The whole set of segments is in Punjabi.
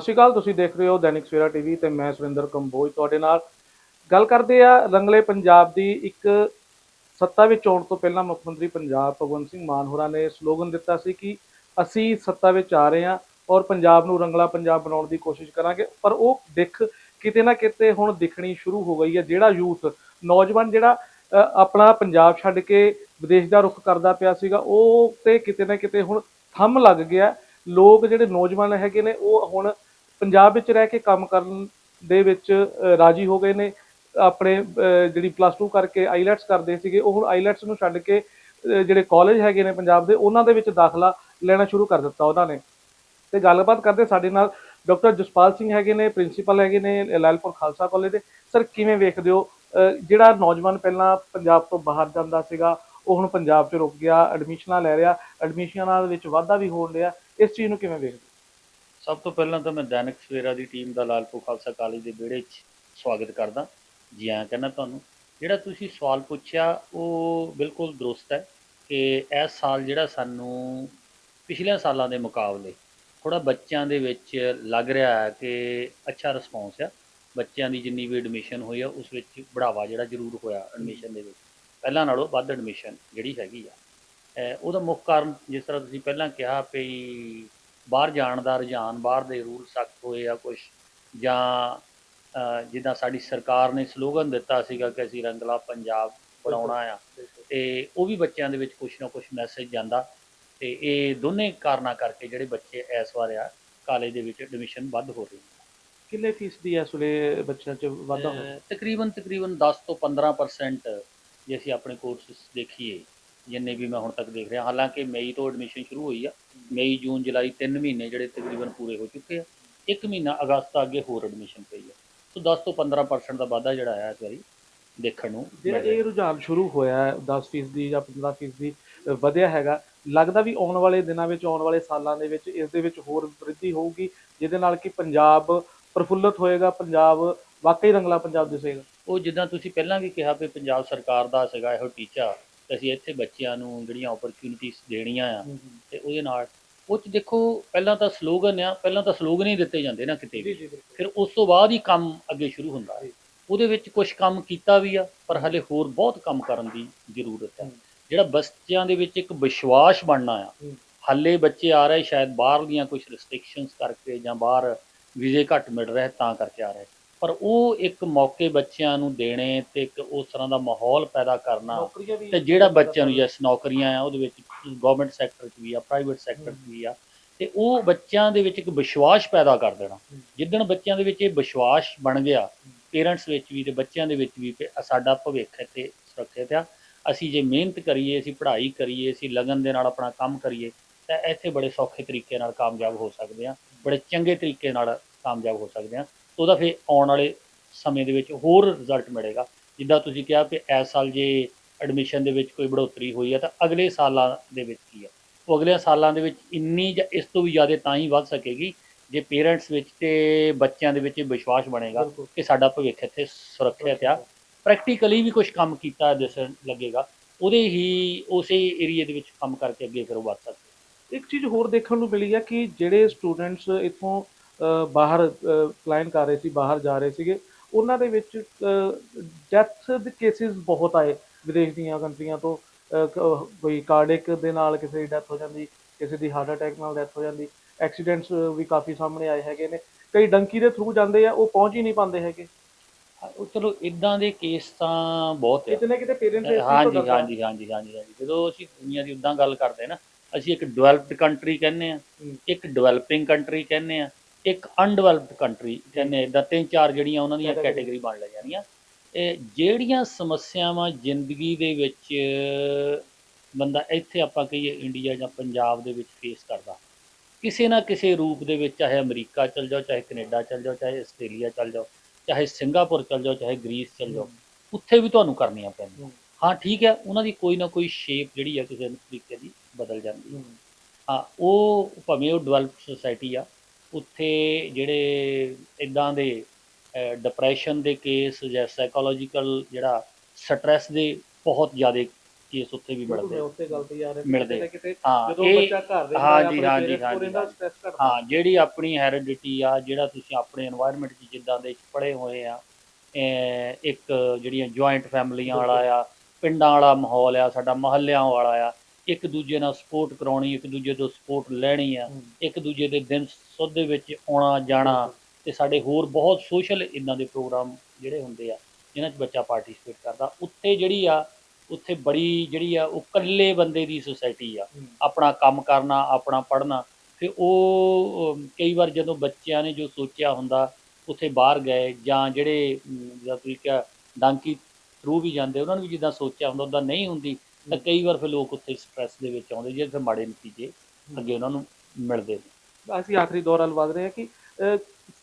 ਸਤਿ ਸ਼੍ਰੀ ਅਕਾਲ, ਤੁਸੀਂ ਦੇਖ ਰਹੇ ਹੋ ਦੈਨਿਕ ਸਵੇਰਾ ਟੀਵੀ ਤੇ ਮੈਂ ਸੁਰਿੰਦਰ ਕੰਬੋਜ ਤੁਹਾਡੇ ਨਾਲ। ਗੱਲ ਕਰਦੇ ਆ ਰੰਗਲੇ ਪੰਜਾਬ ਦੀ ਇੱਕ ਸੱਤਾ ਵਿੱਚ ਆਉਣ ਤੋਂ ਪਹਿਲਾਂ ਮੁੱਖ ਮੰਤਰੀ ਪੰਜਾਬ ਭਗਵੰਤ ਸਿੰਘ ਮਾਨ ਹੋਰਾਂ ਨੇ ਸਲੋਗਨ ਦਿੱਤਾ ਸੀ ਕਿ ਅਸੀਂ ਸੱਤਾ ਵਿੱਚ ਆ ਰਹੇ ਹਾਂ ਔਰ ਪੰਜਾਬ ਨੂੰ ਰੰਗਲਾ ਪੰਜਾਬ ਬਣਾਉਣ ਦੀ ਕੋਸ਼ਿਸ਼ ਕਰਾਂਗੇ। ਪਰ ਉਹ ਦਿੱਖ ਕਿਤੇ ਨਾ ਕਿਤੇ ਹੁਣ ਦਿਖਣੀ ਸ਼ੁਰੂ ਹੋ ਗਈ ਹੈ। ਜਿਹੜਾ ਯੂਥ, ਨੌਜਵਾਨ ਜਿਹੜਾ ਆਪਣਾ ਪੰਜਾਬ ਛੱਡ ਕੇ ਵਿਦੇਸ਼ ਦਾ ਰੁਖ ਕਰਦਾ ਪਿਆ ਸੀਗਾ, ਉਹ ਤੇ ਕਿਤੇ ਨਾ ਕਿਤੇ ਹੁਣ ਥੰਮ ਲੱਗ ਗਿਆ। ਲੋਕ ਜਿਹੜੇ ਨੌਜਵਾਨ ਹੈਗੇ ਨੇ, ਉਹ ਹੁਣ ਪੰਜਾਬ ਵਿੱਚ ਰਹਿ ਕੇ ਕੰਮ ਕਰਨ ਦੇ ਵਿੱਚ ਰਾਜੀ ਹੋ ਗਏ ਨੇ। ਆਪਣੇ ਜਿਹੜੀ ਪਲੱਸ 2 ਕਰਕੇ ਆਈਲੈਟਸ ਕਰਦੇ ਸੀਗੇ, ਉਹ ਹੁਣ ਆਈਲੈਟਸ ਨੂੰ ਛੱਡ ਕੇ ਜਿਹੜੇ ਕਾਲਜ ਹੈਗੇ ਨੇ ਪੰਜਾਬ ਦੇ, ਉਹਨਾਂ ਦੇ ਵਿੱਚ ਦਾਖਲਾ ਲੈਣਾ ਸ਼ੁਰੂ ਕਰ ਦਿੱਤਾ ਉਹਨਾਂ ਨੇ। ਤੇ ਗੱਲਬਾਤ ਕਰਦੇ ਸਾਡੇ ਨਾਲ ਡਾਕਟਰ ਜਸਪਾਲ ਸਿੰਘ ਹੈਗੇ ਨੇ ਪ੍ਰਿੰਸੀਪਲ ਹੈਗੇ ਨੇ, ਲੈਲਪੁਰ ਖਾਲਸਾ ਕਾਲਜ ਦੇ। ਸਰ ਕਿਵੇਂ ਵੇਖਦੇ ਹੋ? ਜਿਹੜਾ ਨੌਜਵਾਨ ਪਹਿਲਾਂ ਪੰਜਾਬ ਤੋਂ ਬਾਹਰ ਜਾਂਦਾ ਸੀਗਾ, ਉਹ ਹੁਣ ਪੰਜਾਬ 'ਚ ਰੁਕ ਗਿਆ ਐਡਮਿਸ਼ਨਾਂ ਲੈ ਰਿਹਾ। ਐਡਮਿਸ਼ਨਾਂ ਦੇ ਵਿੱਚ ਵਾਧਾ ਵੀ ਹੋਣ ਰਿਹਾ ਇਸ ਚੀਜ਼ ਨੂੰ ਕਿਵੇਂ ਵੇਖਦੇ ਹੋ? ਸਭ ਤੋਂ ਪਹਿਲਾਂ ਤਾਂ ਮੈਂ ਦੈਨਿਕ ਸਵੇਰਾ ਦੀ ਟੀਮ ਦਾ ਲਾਲਪੁਰ ਖਾਲਸਾ ਕਾਲਜ ਦੇ ਵਿਹੜੇ 'ਚ ਸਵਾਗਤ ਕਰਦਾ। ਜੀ ਆਇਆਂ ਕਹਿੰਦਾ ਤੁਹਾਨੂੰ। ਜਿਹੜਾ ਤੁਸੀਂ ਸਵਾਲ ਪੁੱਛਿਆ, ਉਹ ਬਿਲਕੁਲ ਦਰੁਸਤ ਹੈ ਕਿ ਇਸ ਸਾਲ ਜਿਹੜਾ ਸਾਨੂੰ ਪਿਛਲੇ ਸਾਲਾਂ ਦੇ ਮੁਕਾਬਲੇ ਥੋੜਾ ਬੱਚਿਆਂ ਦੇ ਵਿੱਚ ਲੱਗ ਰਿਹਾ ਹੈ ਕਿ ਅੱਛਾ ਰਿਸਪੌਂਸ ਆ। ਬੱਚਿਆਂ ਦੀ ਜਿੰਨੀ ਵੀ ਐਡਮਿਸ਼ਨ ਹੋਈ ਆ, ਉਸ ਵਿੱਚ ਬੜਾਵਾ ਜਿਹੜਾ ਜ਼ਰੂਰ ਹੋਇਆ ਐਡਮਿਸ਼ਨ ਦੇ ਵਿੱਚ। ਪਹਿਲਾਂ ਨਾਲੋਂ ਵੱਧ ਐਡਮਿਸ਼ਨ ਜਿਹੜੀ ਹੈਗੀ ਆ। ਉਹਦਾ ਮੁੱਖ ਕਾਰਨ ਜਿਸ ਤਰ੍ਹਾਂ ਤੁਸੀਂ ਪਹਿਲਾਂ ਕਿਹਾ ਵੀ ਬਾਹਰ ਜਾਣ ਦਾ ਰੁਝਾਨ ਬਾਹਰ ਦੇ ਰੂਲ ਸਖਤ ਹੋਏ ਆ ਕੁਝ ਜਾਂ ਜਿੱਦਾਂ ਸਾਡੀ ਸਰਕਾਰ ਨੇ ਸਲੋਗਨ ਦਿੱਤਾ ਸੀਗਾ ਕਿ ਅਸੀਂ ਰੰਗਲਾ ਪੰਜਾਬ ਬਣਾਉਣਾ ਆ ਤੇ ਉਹ ਵੀ ਬੱਚਿਆਂ ਦੇ ਵਿੱਚ ਕੁਝ ਨਾ ਕੁਝ ਮੈਸੇਜ ਜਾਂਦਾ ਤੇ ਇਹ ਦੋਨੇ ਕਾਰਨਾਂ ਕਰਕੇ ਜਿਹੜੇ ਬੱਚੇ ਇਸ ਵਾਰ ਆ ਕਾਲਜ ਦੇ ਵਿੱਚ ਐਡਮਿਸ਼ਨ ਵੱਧ ਹੋ ਰਹੀ ਹੈ। ਕਿੰਨੇ ਫੀਸਦੀ ਇਸ ਵੇਲੇ ਬੱਚਿਆਂ 'ਚ ਵਾਧਾ ਹੋ ਅਹ ਤਕਰੀਬਨ ਤਕਰੀਬਨ 10 ਤੋਂ 15% ਜੇ ਅਸੀਂ ਆਪਣੇ ਕੋਰਸਸ ਦੇਖੀਏ ਜਿੰਨੇ ਵੀ ਮੈਂ ਹੁਣ ਤੱਕ ਦੇਖ ਰਿਹਾ ਹਾਲਾਂਕਿ ਮਈ ਤੋਂ ਐਡਮਿਸ਼ਨ ਸ਼ੁਰੂ ਹੋਈ ਆ ਮਈ ਜੂਨ ਜੁਲਾਈ ਤਿੰਨ ਮਹੀਨੇ ਜਿਹੜੇ ਤਕਰੀਬਨ ਪੂਰੇ ਹੋ ਚੁੱਕੇ ਆ ਇੱਕ ਮਹੀਨਾ ਅਗਸਤ ਦਾ ਅੱਗੇ ਹੋਰ ਐਡਮਿਸ਼ਨ ਪਈ ਆ ਸੋ 10 ਤੋਂ 15% ਦਾ ਵਾਧਾ ਜਿਹੜਾ ਆਇਆ ਇਸ ਵਾਰੀ ਦੇਖਣ ਨੂੰ ਜਿਹੜਾ। ਇਹ ਰੁਝਾਨ ਸ਼ੁਰੂ ਹੋਇਆ ਹੈ 10% ਦੀ ਜਾਂ 15% ਦੀ ਵਧਿਆ ਹੈਗਾ ਲੱਗਦਾ ਵੀ ਆਉਣ ਵਾਲੇ ਦਿਨਾਂ ਵਿੱਚ ਆਉਣ ਵਾਲੇ ਸਾਲਾਂ ਦੇ ਵਿੱਚ ਇਸ ਦੇ ਵਿੱਚ ਹੋਰ ਵ੍ਰਿੱਧੀ ਹੋਊਗੀ ਜਿਹਦੇ ਨਾਲ ਕਿ ਪੰਜਾਬ ਪ੍ਰਫੁੱਲਤ ਹੋਏਗਾ ਪੰਜਾਬ ਵਾਕਈ ਰੰਗਲਾ ਪੰਜਾਬ ਦਿਸੇਗਾ ਉਹ ਜਿੱਦਾਂ ਤੁਸੀਂ ਪਹਿਲਾਂ ਵੀ ਕਿਹਾ ਵੀ ਪੰਜਾਬ ਸਰਕਾਰ ਦਾ ਸੀਗਾ ਇਹੋ ਟੀਚਾ ਤੇ ਅਸੀਂ ਇੱਥੇ ਬੱਚਿਆਂ ਨੂੰ ਜਿਹੜੀਆਂ ਓਪਰਚੁਨਿਟੀਆਂ ਦੇਣੀਆਂ ਆ ਤੇ ਉਹਦੇ ਨਾਲ ਉਹ ਚ ਦੇਖੋ ਪਹਿਲਾਂ ਤਾਂ ਸਲੋਗਨ ਆ ਪਹਿਲਾਂ ਤਾਂ ਸਲੋਗਨ ਹੀ ਦਿੱਤੇ ਜਾਂਦੇ ਨਾ ਕਿਤੇ ਵੀ। ਫਿਰ ਉਸ ਤੋਂ ਬਾਅਦ ਹੀ ਕੰਮ ਅੱਗੇ ਸ਼ੁਰੂ ਹੁੰਦਾ ਹੈ। ਉਹਦੇ ਵਿੱਚ ਕੁਝ ਕੰਮ ਕੀਤਾ ਵੀ ਆ ਪਰ ਹਲੇ ਹੋਰ ਬਹੁਤ ਕੰਮ ਕਰਨ ਦੀ ਜ਼ਰੂਰਤ ਹੈ। ਜਿਹੜਾ ਬੱਚਿਆਂ ਦੇ ਵਿੱਚ ਇੱਕ ਵਿਸ਼ਵਾਸ ਬਣਨਾ ਆ ਹੱਲੇ ਬੱਚੇ ਆ ਰਹੇ ਸ਼ਾਇਦ ਬਾਹਰ ਦੀਆਂ ਕੁਝ ਰੈਸਟ੍ਰਿਕਸ਼ਨਸ ਕਰਕੇ ਜਾਂ ਬਾਹਰ ਵੀਜ਼ੇ ਘੱਟ ਮਿਲ ਰਹੇ ਤਾਂ ਕਰਕੇ ਆ ਰਹੇ। ਪਰ ਉਹ ਇੱਕ ਮੌਕੇ ਬੱਚਿਆਂ ਨੂੰ ਦੇਣੇ ਤੇ ਇੱਕ ਉਸ ਤਰ੍ਹਾਂ ਦਾ ਮਾਹੌਲ ਪੈਦਾ ਕਰਨਾ ਤੇ ਜਿਹੜਾ ਬੱਚਿਆਂ ਨੂੰ ਯੈਸ ਨੌਕਰੀਆਂ ਆ ਉਹਦੇ ਵਿੱਚ ਗਵਰਨਮੈਂਟ ਸੈਕਟਰ 'ਚ ਵੀ ਆ ਪ੍ਰਾਈਵੇਟ ਸੈਕਟਰ 'ਚ ਵੀ ਆ ਤੇ ਉਹ ਬੱਚਿਆਂ ਦੇ ਵਿੱਚ ਇੱਕ ਵਿਸ਼ਵਾਸ ਪੈਦਾ ਕਰ ਦੇਣਾ। ਜਿੱਦਣ ਬੱਚਿਆਂ ਦੇ ਵਿੱਚ ਇਹ ਵਿਸ਼ਵਾਸ ਬਣ ਗਿਆ ਪੇਰੈਂਟਸ ਵਿੱਚ ਵੀ ਤੇ ਬੱਚਿਆਂ ਦੇ ਵਿੱਚ ਵੀ ਕਿ ਸਾਡਾ ਭਵਿੱਖ ਇੱਥੇ ਸੁਰੱਖਿਅਤ ਆ। ਅਸੀਂ ਜੇ ਮਿਹਨਤ ਕਰੀਏ ਅਸੀਂ ਪੜ੍ਹਾਈ ਕਰੀਏ ਅਸੀਂ ਲਗਨ ਦੇ ਨਾਲ ਆਪਣਾ ਕੰਮ ਕਰੀਏ ਤਾਂ ਇੱਥੇ ਬੜੇ ਸੌਖੇ ਤਰੀਕੇ ਨਾਲ ਕਾਮਯਾਬ ਹੋ ਸਕਦੇ ਆ ਬੜੇ ਚੰਗੇ ਤਰੀਕੇ ਨਾਲ ਕਾਮਯਾਬ ਹੋ ਸਕਦੇ ਆ। ਉਹਦਾ ਫਿਰ ਆਉਣ ਵਾਲੇ ਸਮੇਂ ਦੇ ਵਿੱਚ ਹੋਰ ਰਿਜ਼ਲਟ ਮਿਲੇਗਾ। ਜਿੱਦਾਂ ਤੁਸੀਂ ਕਿਹਾ ਕਿ ਇਸ ਸਾਲ ਜੇ ਐਡਮਿਸ਼ਨ ਦੇ ਵਿੱਚ ਕੋਈ ਬੜੋਤਰੀ ਹੋਈ ਹੈ ਤਾਂ ਅਗਲੇ ਸਾਲਾਂ ਦੇ ਵਿੱਚ ਕੀ ਹੈ ਉਹ ਅਗਲੇ ਸਾਲਾਂ ਦੇ ਵਿੱਚ ਇੰਨੀ ਜਾਂ ਇਸ ਤੋਂ ਵੀ ਜ਼ਿਆਦਾ ਤਾਂ ਹੀ ਵੱਧ ਸਕੇਗੀ ਜੇ ਪੇਰੈਂਟਸ ਵਿੱਚ ਤੇ ਬੱਚਿਆਂ ਦੇ ਵਿੱਚ ਵਿਸ਼ਵਾਸ ਬਣੇਗਾ। ਕਿ ਸਾਡਾ ਭਵਿੱਖ ਇੱਥੇ ਸੁਰੱਖਿਅਤ ਆ। ਪ੍ਰੈਕਟੀਕਲੀ ਵੀ ਕੁਝ ਕੰਮ ਕੀਤਾ ਦਿਸਣ ਲੱਗੇਗਾ। ਉਹਦੇ ਹੀ ਉਸੇ ਏਰੀਏ ਦੇ ਵਿੱਚ ਕੰਮ ਕਰਕੇ ਅੱਗੇ ਫਿਰ ਉਹ ਵੱਧ ਸਕਦੇ। ਇੱਕ ਚੀਜ਼ ਹੋਰ ਦੇਖਣ ਨੂੰ ਮਿਲੀ ਹੈ ਕਿ ਜਿਹੜੇ ਸਟੂਡੈਂਟਸ ਇੱਥੋਂ ਬਾਹਰ ਪਲਾਨ ਕਰ ਰਹੇ ਸੀ ਬਾਹਰ ਜਾ ਰਹੇ ਸੀਗੇ। ਉਹਨਾਂ ਦੇ ਵਿੱਚ ਡੈਥ ਦੇ ਕੇਸਿਸ ਬਹੁਤ ਆਏ ਵਿਦੇਸ਼ ਦੀਆਂ ਕੰਟਰੀਆਂ ਤੋਂ। ਕੋਈ ਕਾਰਡਿਕ ਦੇ ਨਾਲ ਕਿਸੇ ਦੀ ਡੈਥ ਹੋ ਜਾਂਦੀ ਕਿਸੇ ਦੀ ਹਾਰਟ ਅਟੈਕ ਨਾਲ ਡੈਥ ਹੋ ਜਾਂਦੀ। ਐਕਸੀਡੈਂਟਸ ਵੀ ਕਾਫੀ ਸਾਹਮਣੇ ਆਏ ਹੈਗੇ ਨੇ। ਕਈ ਡੰਕੀ ਦੇ ਥਰੂ ਜਾਂਦੇ ਆ ਉਹ ਪਹੁੰਚ ਹੀ ਨਹੀਂ ਪਾਉਂਦੇ ਹੈਗੇ। ਚਲੋ ਇਦਾਂ ਦੇ ਕੇਸ ਤਾਂ ਬਹੁਤ ਆ। ਕਿਤੇ ਕਿਤੇ ਪੇਰੈਂਟਸ ਹਾਂਜੀ ਹਾਂਜੀ ਹਾਂਜੀ ਹਾਂਜੀ ਹਾਂਜੀ। ਜਦੋਂ ਅਸੀਂ ਦੁਨੀਆ ਦੀ ਉਦਾਂ ਗੱਲ ਕਰਦੇ ਨਾ ਅਸੀਂ ਇੱਕ ਡਿਵੈਲਪਡ ਕੰਟਰੀ ਕਹਿੰਦੇ ਆ। ਇੱਕ ਡਿਵੈਲਪਿੰਗ ਕੰਟਰੀ ਕਹਿੰਦੇ ਆ ਇੱਕ ਅਨਡਿਵੈਲਪਡ ਕੰਟਰੀ ਕਹਿੰਦੇ ਇਦਾਂ ਤਿੰਨ ਚਾਰ ਜਿਹੜੀਆਂ ਉਹਨਾਂ ਦੀਆਂ। ਕੈਟਾਗਰੀ ਬਣ ਲੈ ਜਾਣੀਆਂ। ਇਹ ਜਿਹੜੀਆਂ ਸਮੱਸਿਆਵਾਂ ਜ਼ਿੰਦਗੀ ਦੇ ਵਿੱਚ ਬੰਦਾ ਇੱਥੇ ਆਪਾਂ ਕਹੀਏ ਇੰਡੀਆ ਜਾਂ ਪੰਜਾਬ ਦੇ ਵਿੱਚ ਫੇਸ ਕਰਦਾ। ਕਿਸੇ ਨਾ ਕਿਸੇ ਰੂਪ ਦੇ ਵਿੱਚ ਚਾਹੇ ਅਮਰੀਕਾ ਚਲ ਜਾਓ ਚਾਹੇ ਕੈਨੇਡਾ ਚਲ ਜਾਓ ਚਾਹੇ ਆਸਟ੍ਰੇਲੀਆ ਚਲ ਜਾਓ ਚਾਹੇ ਸਿੰਗਾਪੁਰ ਚਲ ਜਾਓ ਚਾਹੇ ਗ੍ਰੀਸ ਚਲ ਜਾਓ ਉੱਥੇ ਵੀ ਤੁਹਾਨੂੰ ਕਰਨੀਆਂ ਪੈਂਦੀਆਂ। ਹਾਂ। ਠੀਕ ਹੈ ਉਹਨਾਂ ਦੀ ਕੋਈ ਨਾ ਕੋਈ ਸ਼ੇਪ ਜਿਹੜੀ ਆ ਕਿਸੇ ਤਰੀਕੇ ਦੀ ਬਦਲ ਜਾਂਦੀ ਹੈ। ਹਾਂ। ਉਹ ਭਾਵੇਂ ਉਹ ਡਿਵੈਲਪਡ ਸੁਸਾਇਟੀ ਆ ਉੱਥੇ ਜਿਹੜੇ ਇਦਾਂ ਦੇ ਡਿਪਰੈਸ਼ਨ ਦੇ ਕੇਸ ਜਾਂ ਸਾਈਕੋਲੋਜੀਕਲ ਜਿਹੜਾ ਸਟ੍ਰੈਸ ਦੇ ਬਹੁਤ ਜ਼ਿਆਦਾ ਕੇਸ ਉੱਥੇ ਵੀ ਮਿਲਦੇ ਮਿਲਦੇ ਹਾਂ ਜਦੋਂ ਬੱਚਾ ਘਰ ਹਾਂ ਜੀ ਹਾਂ ਜੀ ਹਾਂ ਜੀ ਹਾਂ ਜਿਹੜੀ ਆਪਣੀ ਹੈਰੀਡਿਟੀ ਆ ਜਿਹੜਾ ਤੁਸੀਂ ਆਪਣੇ এনवायरमेंट 'ਚ ਜਿੱਦਾਂ ਦੇ ਪੜੇ ਹੋਏ ਆ ਇੱਕ ਜਿਹੜੀਆਂ ਜੁਆਇੰਟ ਫੈਮਲੀਆਂ ਵਾਲਾ ਆ ਪਿੰਡਾਂ ਵਾਲਾ ਮਾਹੌਲ ਆ ਸਾਡਾ ਮਹੱਲਿਆਂ ਵਾਲਾ ਆ ਇੱਕ ਦੂਜੇ ਨਾਲ ਸਪੋਰਟ ਕਰਾਉਣੀ ਇੱਕ ਦੂਜੇ ਤੋਂ ਸਪੋਰਟ ਲੈਣੀ ਆ। ਇੱਕ ਦੂਜੇ ਦੇ ਦਿਨ ਸੁੱਧ ਦੇ ਵਿੱਚ ਆਉਣਾ ਜਾਣਾ ਤੇ ਸਾਡੇ ਹੋਰ ਬਹੁਤ ਸੋਸ਼ਲ ਇਦਾਂ ਦੇ ਪ੍ਰੋਗਰਾਮ ਜਿਹੜੇ ਹੁੰਦੇ ਆ ਜਿਨ੍ਹਾਂ 'ਚ ਬੱਚਾ ਪਾਰਟਿਸਿਪੇਟ ਕਰਦਾ ਉੱਥੇ ਜਿਹੜੀ ਆ ਉੱਥੇ ਬੜੀ ਜਿਹੜੀ ਆ ਉਹ ਇਕੱਲੇ ਬੰਦੇ ਦੀ ਸੁਸਾਇਟੀ ਆ। ਆਪਣਾ ਕੰਮ ਕਰਨਾ ਆਪਣਾ ਪੜ੍ਹਨਾ ਤੇ ਉਹ ਕਈ ਵਾਰ ਜਦੋਂ ਬੱਚਿਆਂ ਨੇ ਜੋ ਸੋਚਿਆ ਹੁੰਦਾ ਉੱਥੇ ਬਾਹਰ ਗਏ ਜਾਂ ਜਿਹੜੇ ਜਿੱਦਾਂ ਤੁਸੀਂ ਕਿਹਾ ਡਾਂਕੀ ਥਰੂ ਵੀ ਜਾਂਦੇ ਉਹਨਾਂ ਨੂੰ ਵੀ ਜਿੱਦਾਂ ਸੋਚਿਆ ਹੁੰਦਾ ਉਦਾਂ ਨਹੀਂ ਹੁੰਦੀ ਤਾਂ ਕਈ ਵਾਰ ਫਿਰ ਲੋਕ ਉੱਥੇ ਸਟ੍ਰੈਸ ਦੇ ਵਿੱਚ ਆਉਂਦੇ ਜਿਹਦੇ ਫਿਰ ਮਾੜੇ ਨਤੀਜੇ ਅੱਗੇ ਉਹਨਾਂ ਨੂੰ ਮਿਲਦੇ ਨੇ। ਅਸੀਂ ਆਖਰੀ ਦੌਰ ਵੱਲ ਵਧ ਰਹੇ ਹਾਂ ਕਿ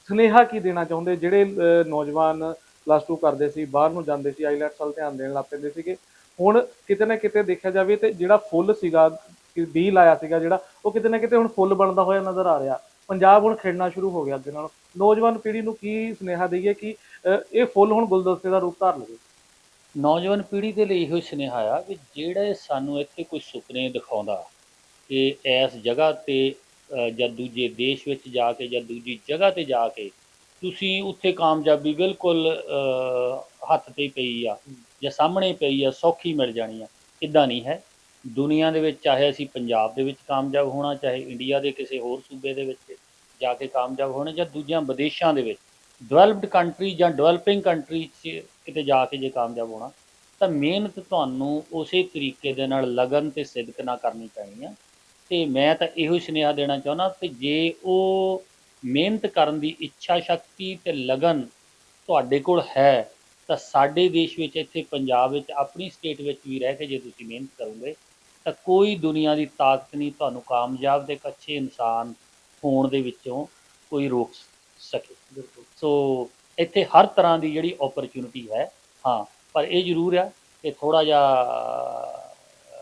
ਸੁਨੇਹਾ ਕੀ ਦੇਣਾ ਚਾਹੁੰਦੇ? ਜਿਹੜੇ ਨੌਜਵਾਨ ਪਲੱਸ 2 ਕਰਦੇ ਸੀ, ਬਾਹਰ ਨੂੰ ਜਾਂਦੇ ਸੀ ਆਈਲੈਟਸ ਵੱਲ ਧਿਆਨ ਦੇਣ ਲੱਗ ਪੈਂਦੇ ਸੀਗੇ। ਹੁਣ ਕਿਤੇ ਨਾ ਕਿਤੇ ਦੇਖਿਆ ਜਾਵੇ ਤੇ ਜਿਹੜਾ ਫੁੱਲ ਸੀਗਾ ਬੀ ਲਾਇਆ ਸੀਗਾ ਜਿਹੜਾ, ਉਹ ਕਿਤੇ ਨਾ ਕਿਤੇ ਹੁਣ ਫੁੱਲ ਬਣਦਾ ਹੋਇਆ ਨਜ਼ਰ ਆ ਰਿਹਾ। ਪੰਜਾਬ ਹੁਣ ਖੇਡਣਾ ਸ਼ੁਰੂ ਹੋ ਗਿਆ ਅੱਗੇ ਨਾਲ। ਨੌਜਵਾਨ ਪੀੜ੍ਹੀ ਨੂੰ ਕੀ ਸੁਨੇਹਾ ਦਈਏ ਕਿ ਇਹ ਫੁੱਲ ਹੁਣ ਗੁਲਦਸਤੇ ਦਾ ਰੂਪ ਧਾਰ ਲਵੇ ਨੌਜਵਾਨ ਪੀੜ੍ਹੀ ਦੇ ਲਈ ਇਹੋ ਸੁਨੇਹਾ ਆ ਵੀ ਜਿਹੜਾ ਸਾਨੂੰ ਇੱਥੇ ਕੋਈ ਸੁਪਨੇ ਦਿਖਾਉਂਦਾ ਕਿ ਇਸ ਜਗ੍ਹਾ ਤੇ ਜਾਂ ਦੂਜੇ ਦੇਸ਼ ਵਿੱਚ ਜਾ ਕੇ ਜਾਂ ਦੂਜੀ ਜਗ੍ਹਾ ਤੇ ਜਾ ਕੇ ਤੁਸੀਂ ਉੱਥੇ ਕਾਮਯਾਬੀ ਬਿਲਕੁਲ ਹੱਥ ਤੇ ਪਈ ਆ ਜਾਂ ਸਾਹਮਣੇ ਪਈ ਆ, ਸੌਖੀ ਮਿਲ ਜਾਣੀ ਆ। ਇਦਾਂ ਨਹੀਂ ਹੈ। ਦੁਨੀਆ ਦੇ ਵਿੱਚ ਚਾਹੇ ਅਸੀਂ ਪੰਜਾਬ ਦੇ ਵਿੱਚ ਕਾਮਯਾਬ ਹੋਣਾ, ਚਾਹੇ ਇੰਡੀਆ ਦੇ ਕਿਸੇ ਹੋਰ ਸੂਬੇ ਦੇ ਵਿੱਚ ਜਾ ਕੇ ਕਾਮਯਾਬ ਹੋਣਾ ਜਾਂ ਦੂਜਿਆਂ ਵਿਦੇਸ਼ਾਂ ਦੇ ਵਿੱਚ, ਡਿਵੈਲਪਡ ਕੰਟਰੀ ਜਾਂ ਡਿਵੈਲਪਿੰਗ ਕੰਟਰੀ 'ਚ ਕਿਤੇ ਜਾ ਕੇ ਜੇ ਕਾਮਯਾਬ ਹੋਣਾ ਤਾਂ ਮਿਹਨਤ ਤੁਹਾਨੂੰ ਉਸੇ ਤਰੀਕੇ ਦੇ ਨਾਲ ਲਗਨ ਤੇ ਸਿਦਕ ਨਾਲ ਕਰਨੀ ਪੈਣੀ ਆ। ਤੇ ਮੈਂ ਤਾਂ ਇਹੋ ਹੀ ਸੁਨੇਹਾ ਦੇਣਾ ਚਾਹੁੰਦਾ ਕਿ ਜੇ ਉਹ ਮਿਹਨਤ ਕਰਨ ਦੀ ਇੱਛਾ ਸ਼ਕਤੀ ਤੇ ਲਗਨ ਤੁਹਾਡੇ ਕੋਲ ਹੈ ਤਾਂ ਸਾਡੇ ਦੇਸ਼ ਵਿੱਚ ਇੱਥੇ ਪੰਜਾਬ ਵਿੱਚ ਆਪਣੀ ਸਟੇਟ ਵਿੱਚ ਵੀ ਰਹਿ ਕੇ ਜੇ ਤੁਸੀਂ ਮਿਹਨਤ ਕਰੋਗੇ ਤਾਂ ਕੋਈ ਦੁਨੀਆ ਦੀ ਤਾਕਤ ਨਹੀਂ ਤੁਹਾਨੂੰ ਕਾਮਯਾਬ ਦੇ ਅੱਛੇ ਇਨਸਾਨ ਹੋਣ ਦੇ ਵਿੱਚੋਂ ਕੋਈ ਰੋਕ ਸਕੇ। ਬਿਲਕੁਲ। ਸੋ ਇੱਥੇ ਹਰ ਤਰ੍ਹਾਂ ਦੀ ਜਿਹੜੀ ਓਪਰਚੁਨਿਟੀ ਹੈ, ਹਾਂ, ਪਰ ਇਹ ਜ਼ਰੂਰ ਆ ਕਿ ਥੋੜਾ ਜਿਹਾ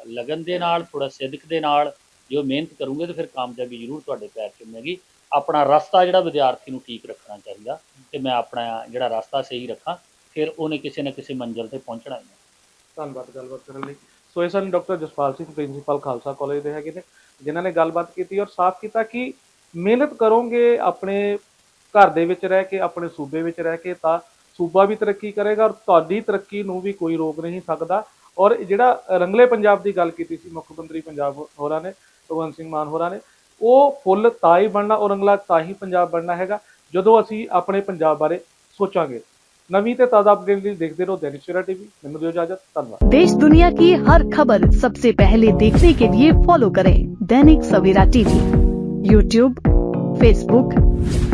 ਲਗਨ ਦੇ ਨਾਲ ਥੋੜਾ ਸਿੱਧਕ ਦੇ ਨਾਲ ਜੋ ਮਿਹਨਤ ਕਰੋਗੇ ਤਾਂ ਫਿਰ ਕਾਮਯਾਬੀ ਜ਼ਰੂਰ ਤੁਹਾਡੇ ਪੈਰ ਚੁੰਮੇਗੀ। ਆਪਣਾ ਰਸਤਾ ਜਿਹੜਾ ਵਿਦਿਆਰਥੀ ਨੂੰ ਠੀਕ ਰੱਖਣਾ ਚਾਹੀਦਾ ਤੇ ਮੈਂ ਆਪਣਾ ਜਿਹੜਾ ਰਸਤਾ ਸਹੀ ਰੱਖਾਂ, ਫਿਰ ਉਹਨੇ ਕਿਸੇ ਨਾ ਕਿਸੇ ਮੰਜ਼ਿਲ ਤੇ ਪਹੁੰਚਣਾ ਹੈ। ਧੰਨਵਾਦ, ਗੱਲਬਾਤ ਕਰਨ ਲਈ। ਸੋ ਇਹ ਸਨ doctor Jaspal Singh, principal Khalsa college ਦੇ ਹੈਗੇ ਨੇ, ਜਿਨ੍ਹਾਂ ਨੇ ਗੱਲਬਾਤ ਕੀਤੀ ਔਰ ਸਾਫ਼ ਕੀਤਾ ਕਿ ਮਿਹਨਤ ਕਰੋਗੇ ਆਪਣੇ ਘਰ ਦੇ ਵਿੱਚ ਰਹਿ ਕੇ ਆਪਣੇ ਸੂਬੇ ਵਿੱਚ ਰਹਿ ਕੇ ਤਾਂ ਸੂਬਾ ਵੀ ਤਰੱਕੀ ਕਰੇਗਾ ਔਰ ਤੁਹਾਡੀ ਤਰੱਕੀ ਨੂੰ ਵੀ ਕੋਈ ਰੋਕ ਨਹੀਂ ਸਕਦਾ ਔਰ ਜਿਹੜਾ ਰੰਗਲੇ ਪੰਜਾਬ ਦੀ ਗੱਲ ਕੀਤੀ ਸੀ ਮੁੱਖ ਮੰਤਰੀ ਪੰਜਾਬ ਹੋਰਾਂ ਨੇ ਭਗਵੰਤ ਸਿੰਘ ਮਾਨ ਹੋਰਾਂ ਨੇ ਉਹ ਫੁੱਲ ਤਾਂ ਹੀ ਬਣਨਾ ਔਰ ਰੰਗਲਾ ਤਾਂ ਹੀ ਪੰਜਾਬ ਬਣਨਾ ਹੈਗਾ ਜਦੋਂ ਅਸੀਂ ਆਪਣੇ ਪੰਜਾਬ ਬਾਰੇ ਸੋਚਾਂਗੇ ਨਵੀਂ ਤੇ ਤਾਜ਼ਾ ਅਪਡੇਟ ਲਈ ਦੇਖਦੇ ਰਹੋ ਦੈਨਿਕ ਸਵੇਰਾ ਟੀਵੀ ਮੈਨੂੰ ਦਿਓ ਇਜਾਜ਼ਤ ਧੰਨਵਾਦ देश दुनिया की हर खबर सबसे पहले देखने के लिए फॉलो करें Dainik Savera TV YouTube Facebook